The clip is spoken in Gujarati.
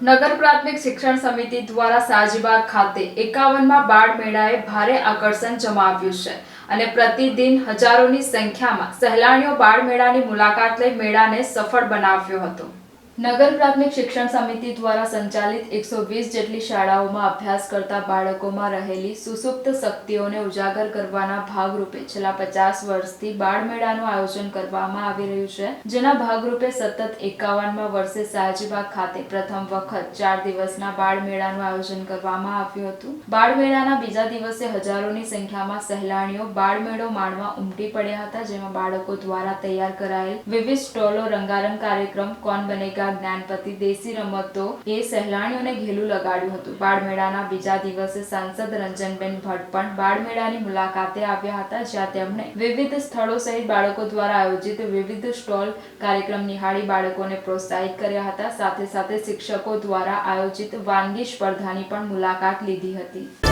નગર પ્રાથમિક શિક્ષણ સમિતિ દ્વારા સાજીબાગ ખાતે એકાવનમાં બાળ મેળાએ ભારે આકર્ષણ જમાવ્યું છે અને પ્રતિદિન હજારોની સંખ્યામાં સહેલાણીઓ બાળ મેળાની મુલાકાત લઈ મેળાને સફળ બનાવ્યો હતો. નગર પ્રાથમિક શિક્ષણ સમિતિ દ્વારા સંચાલિત એકસો વીસ જેટલી શાળાઓમાં અભ્યાસ કરતા બાળકોમાં રહેલી સુસુપ્ત શક્તિઓને ઉજાગર કરવાના ભાગરૂપે છેલ્લા પચાસ વર્ષથી બાળ મેળાનું આયોજન કરવામાં આવી રહ્યું છે, જેના ભાગરૂપે સતત એકાવનમાં વર્ષે સાજીબાગ ખાતે પ્રથમ વખત ચાર દિવસના બાળ મેળાનું આયોજન કરવામાં આવ્યું હતું. બાળ મેળાના બીજા દિવસે હજારોની સંખ્યામાં સહેલાણીઓ બાળ મેળો માણવા ઉમટી પડ્યા હતા, જેમાં બાળકો દ્વારા તૈયાર કરાયેલ વિવિધ સ્ટોલો, રંગારંગ કાર્યક્રમ કોણ બનેગા જ્ઞાનપતિ દેશી રમતો એ સહેલાણીઓને ઘેલું લગાડ્યું હતું. બાળમેળાના બીજા દિવસે સાંસદ રંજનબેન ભટ્ટ પણ બાળમેળાની મુલાકાતે આવ્યા હતા, જ્યાં તેમણે વિવિધ સ્થળો સહિત બાળકો દ્વારા આયોજિત વિવિધ સ્ટોલ કાર્યક્રમ નિહાળી બાળકોને પ્રોત્સાહિત કર્યા હતા. સાથે સાથે શિક્ષકો દ્વારા આયોજિત વાનગી સ્પર્ધાની પણ મુલાકાત લીધી હતી.